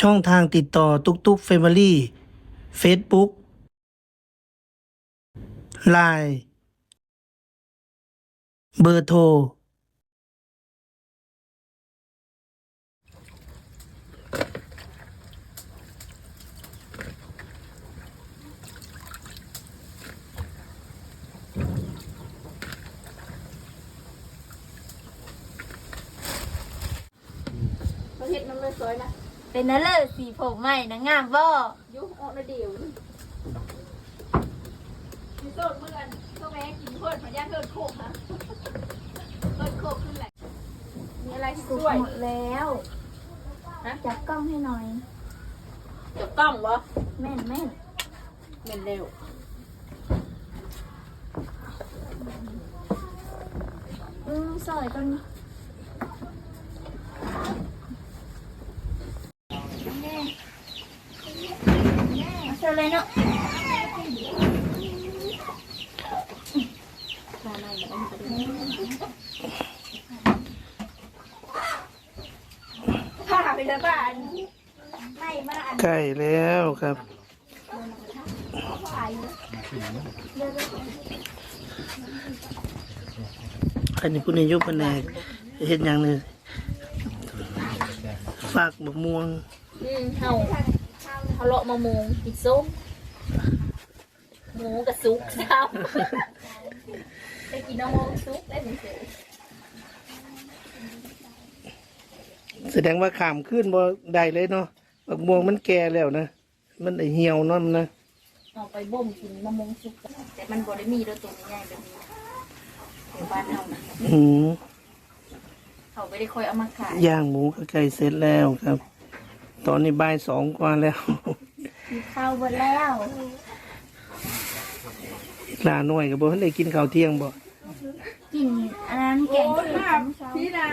ช่องทางติดต่อตุกตุกเฟมิลี่เฟซบุ๊กไลน์เบอร์โทร เขาเฮ็ดน้ำเลยซอยนะ เป็นนั่นเลยสีผมใหม่นะงามบ่ยุออกนะเดียวนี่มีโซดเมื่อกันก็แม่กินเพิ่นพยาเพิ่นโคกนะเพิ่นโคกขึ้นแหละมีอะไรสุสกวยหมดแล้วนะจับกล้องให้หน่อย จับกล้องบ่แม่นแม่นเม่นเร็วอืมซอยต้นนี้ เอาเชิญเลยเนาะผ้าไปแล้วบ้านไม่มาอันใกล้แล้วครับอันนี้คุณอายุแผนกเห็นอย่างหนึ่งฝากบะม่วงอืมเฮา เฮาเลาะมะม่วงปิดส้มหมูกับซุกซ้ำได้กินน้ำมงซุกได้เหมือนเดิมแสดงว่าขามขึ้นบ่ได้เลยเนาะบะม่วงมันแก่แล้วนะ มันได้เหี่ยวเนั่นนะเอาไปบ่มกินมะม่วงซุกแต่มันบ่ได้มีด้วยตัวใหญ่แบบนี้ในบ้านเฮานะอืมเขาไม่ได้ค่อยเอามาขายย่างหมูก็ใกล้เสร็จแล้วครับ ตอนนี้บ่ายสองกว่าแล้ว มีข้าวหมดแล้วลาหน่อยก็บ่ทันได้กินข้าวเที่ยงบ่กินอันนั้นแกงเขียวเช้าพี่นะ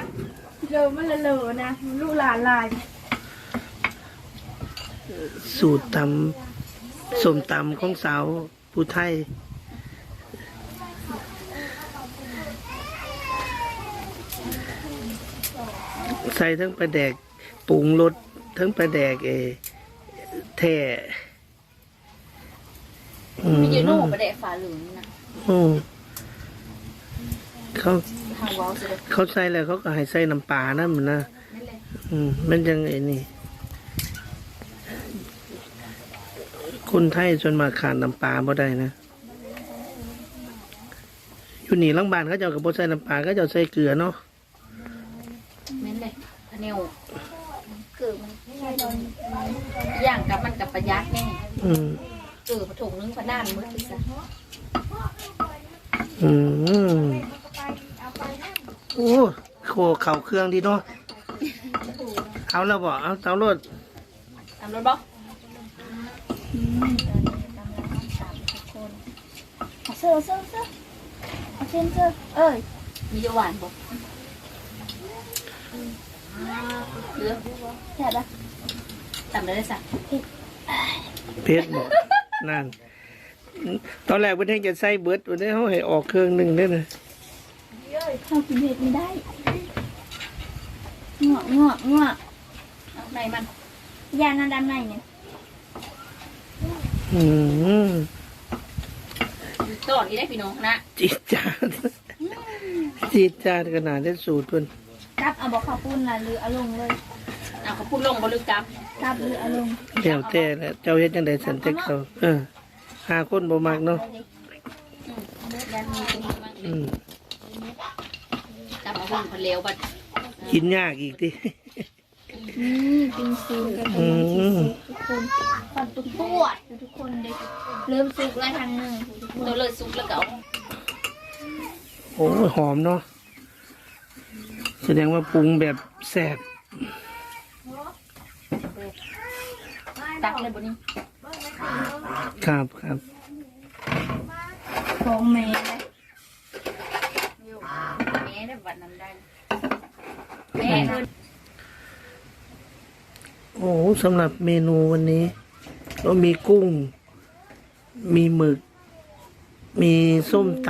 เดิมมันเลอะนะลูกหลานลายสูตรตำสมตำของสาวผู้ไทยใส่ทั้งปลาแดกปรุงรสทั้งปลาแดกเออ แท่อืมมีอยู่นู่นประเดะฝาเหลืองนี่นะอืมเขาทางว้าวสุดเขาใส่แล้วเขาก็ให้ใส่น้ำปลานะมันนะนั่นเลยอืมมันยังไงนี่ คนไทยจนมาขาดน้ำปลาบ่ได้นะอยู่นี่ลังบานเขาเจ้ากับบ่ใส่น้ำปลาเขาเจ้าใส่เกลือเนาะนั่นเลยอันเนียว เกิดมันไม่ใช่ตอนย่างกับมันกับประหยัดแน่อืมเออผถุงนึงพะน้านมืดไปซะอืมโอ้โคเข่าเครื่องดีเนาะเอาแล้วบ่เอาเตารถตามรถบ่เอาเสื้อเสื้อเสื้อเอาเช่นเสื้อเอ้ยมีเยาหวานบ่ เลือแค่ละตามได้เลยซะเพชรบ่นั่น ตอนแรกเพิ่นเฮงจะใส่เบิร์ดวันนี้เขาให้ออกเครื่องหนึ่งเด้อนะข้าวกินเผ็ดไม่ได้งวกงวกงวกเอาในมัน ยานาดำในเนี่ยอืมตอนนี้ได้พี่น้องนะจีดจาดจีดจาดขนาดได้สูตรเพิ่น กับเอาบอกข้าวปุ้นละหรือเอาลงเลยเอาเขาพูดลงบ่ลึกกับกับหรือเอาลงแล้วแต่แหละเจ้าเฮ็ดจังได๋สันจักเขาเออหาคนบ่มักเนาะยันมีคนมาอืมตามเอาหุ่นคนเลวบัดกินยากอีกตินี่กินซีนกันอืมทุกคนปัดตุกปวดทุกคนเด็กเริ่มสุกแล้วทางหนึ่งตัวเลยซุกแล้วก็เอาโอ้ยหอมเนาะแส ดงว่าปรุงแบบแซ่บตักเลยบนนี้ครับครับของแม่อยู่แม่ได้บัดนั้นได้แม่เอิ้นโอ้สำหรับเมนูวันนี้เรามีกุ้ง มีหมึก มีส้มต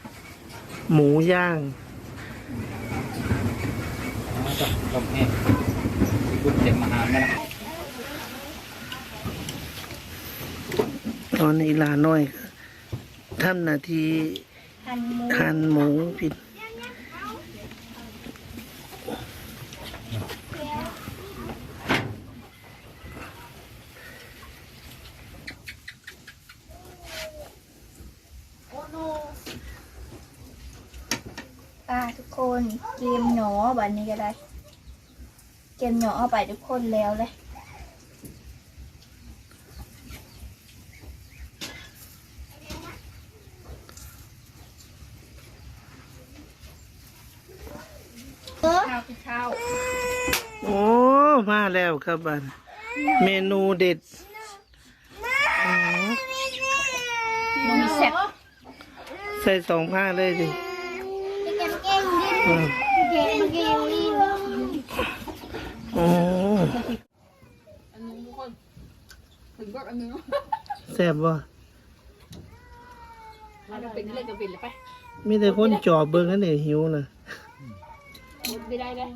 ำหมูย่าง ลมแห้งคุณเต็มาหารนั่นแหละตอนนี้ลาน้อยทำหนาทีหั่นหมูผิดอ่าทุกคนเกมหนอบันนี้ก็ได้ เกมหนอเอาไปทุกคนแล้วเลยเออข้าวคือข้าวโอ้มาแล้วครับบันเมนูเด็ดอ๋อมันมีแซ่บใส่สองผ้าเลยดิเกมเก่งดิอืมเกมเก่งดิ โอ้ อันนึงทุกคนถึงก็ อันนึงแซ่บบ่มันเป็นเล่นกับเป็นเลยไปมีแต่คนจอบเบิ่งนั่นเองหิวนะไม่ได้เลย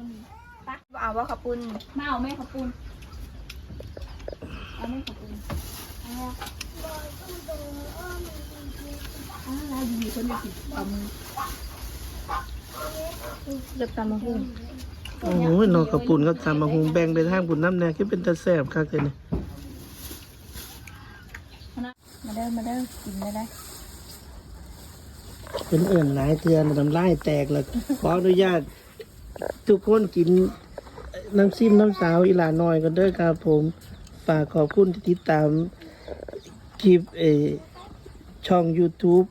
เอาว่าขับปุ้นมาเอาแม่ขอบคุณเอาแม่ขอบคุณเอาอะไรอยู่คนจะกินปลาหมึกเลือกตามมาหุ้งโอ้ยนอกกระปุ่นก็ตามมาหุงแบ่งไปทางปุ่นน้ำแน่คือเป็นตาแซ่บคักเลยนี่มาเด้อมาเด้อกินได้ได้เป็นเอิ่นหลายเทือนน้ำลายแตกแล้วขออนุญาต ทุกคนกินน้ำซิมน้ำสาวอีหลาน้อยกันเด้อครับผม ฝากขอบคุณที่ติดตามคลิปเออช่อง YouTube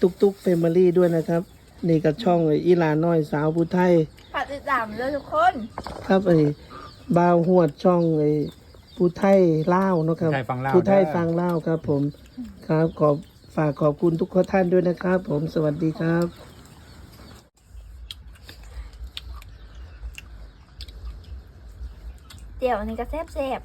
ตุกตุกเฟมิลี่ด้วยนะครับ นี่กับช่องไอ้อีหลาน้อยสาวผู้ไทยฝากติดตามเลยทุกคน ครับไอ้บาวหวดช่องไอ้ ผู้ไทยเล่าวเนาะครับไทยฟังเล่าผู้ไทยเด้อฟังเล่าวครับ ผมครับขอบฝากขอบคุณทุกท่านด้วยนะครับ ผมสวัสดีครับเดี๋ยวนี้ก็แซ่บแซ่บ